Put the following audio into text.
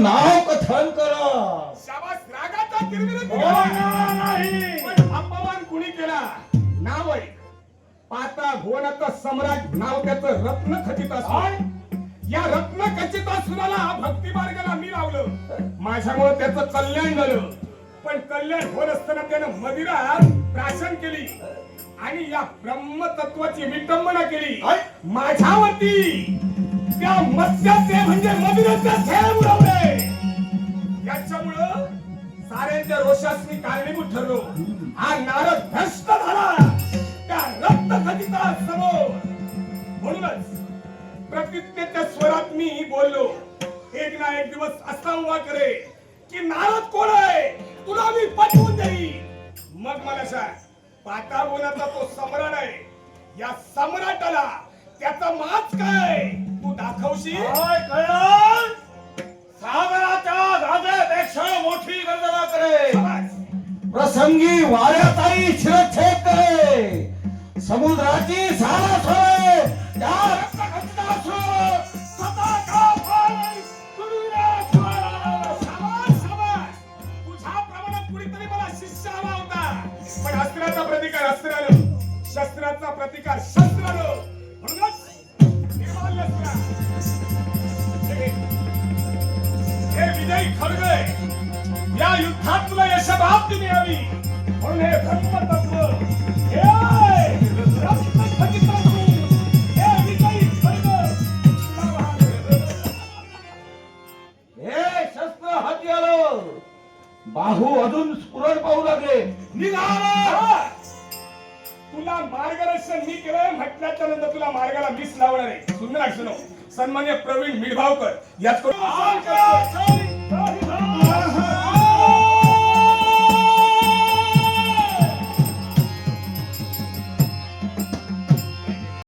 नाव कथन करा. शाबास रागाचा किरमिर बोलणार नाही. पण अपमान कुणी केला? नाव आहे पाता भुवनाचा सम्राट नाव त्याचं रत्न खचित या रत्न खचित भक्ती मार्गाला मी लावलं. माझ्यामुळे त्याचं कल्याण झालं. पण कल्याण होत असताना त्यानं मदिरा प्राशन केली. आणि या ब्रह्मतत्वाची विटंबना केली. माझ्यावरती त्या मत्स्याचे म्हणजे मदिराचे साऱ्यांच्या रोषास मी कारणीभूत ठरलो. हा नारद भ्रष्ट झाला. त्या रक्त खचिता समोर. म्हणूनच प्रतिज्ञेच्या स्वरात मी बोललो. एक ना एक दिवस असा उभा करे की नारद कोण आहे? तुला मी पटवून देईन. मग मला सांग पाताळवनाचा तो सम्राट आहे. या सम्राटाला त्याचा माच काय? तू दाखवशील? प्रसंगी वाऱ्याचाही शिरच्छेद करे समुद्राची सारा सोय त्या शाबास, शाबास. कुणीतरी मला शिष्य हवा होता. पण अस्त्राचा प्रतिकार अस्त्रानं. शस्त्राचा प्रतिकार शस्त्रानं. म्हणूनच निर्माल्य हे- विजयी खरगे या युद्धात तुला यशप्राप्ती मिळावी. म्हणून हे ब्रह्मतत्व हे शस्त्र हाती आलं. बाहू अजून स्फुरण पाहू लागले. निघाला. तुला मार्गदर्शन मी केलंय म्हटल्याच्या नंतर तुला मार्गाला मीच लावणार आहे. सुंदर सन्मान्य प्रवीण मिढभावकर याच